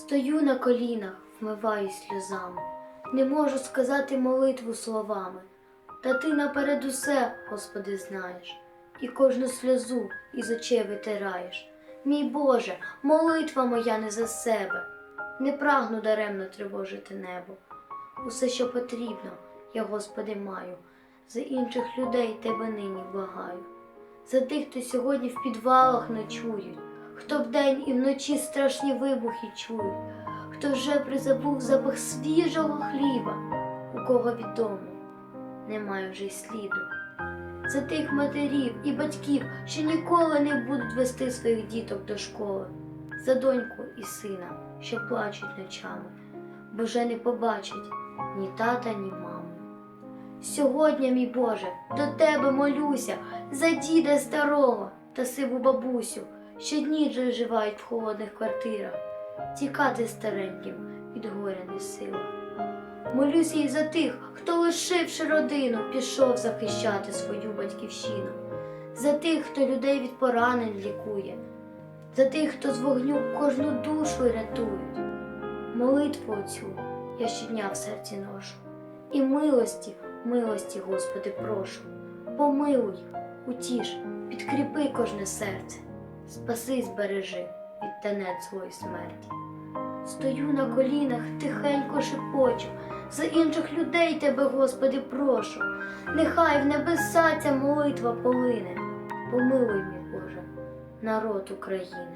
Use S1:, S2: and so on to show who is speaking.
S1: Стою на колінах, вмиваюсь сльозами, не можу сказати молитву словами. Та ти наперед усе, Господи, знаєш, і кожну сльозу із очей витираєш. Мій Боже, молитва моя не за себе, не прагну даремно тривожити небо. Усе, що потрібно, я, Господи, маю, за інших людей тебе нині благаю. За тих, хто сьогодні в підвалах ночують, хто вдень і вночі страшні вибухи чують, хто вже призабув запах свіжого хліба, у кого відомо, немає вже й сліду. За тих матерів і батьків, що ніколи не будуть вести своїх діток до школи, за доньку і сина, що плачуть ночами, бо вже не побачать ні тата, ні мами. Сьогодні, мій Боже, до тебе молюся за діда старого та сиву бабусю, що дні живають в холодних квартирах, тікати стареньким від горя не сила. Молюся і за тих, хто, лишивши родину, пішов захищати свою батьківщину, за тих, хто людей від поранень лікує, за тих, хто з вогню кожну душу рятують. Молитву оцю я щодня в серці ношу. І милості, милості, Господи, прошу. Помилуй, утіш, підкріпи кожне серце, спаси й збережи від танець злої смерті. Стою на колінах, тихенько шепочу, за інших людей тебе, Господи, прошу. Нехай в небеса ця молитва полине. Помилуй, мій Боже, народ України.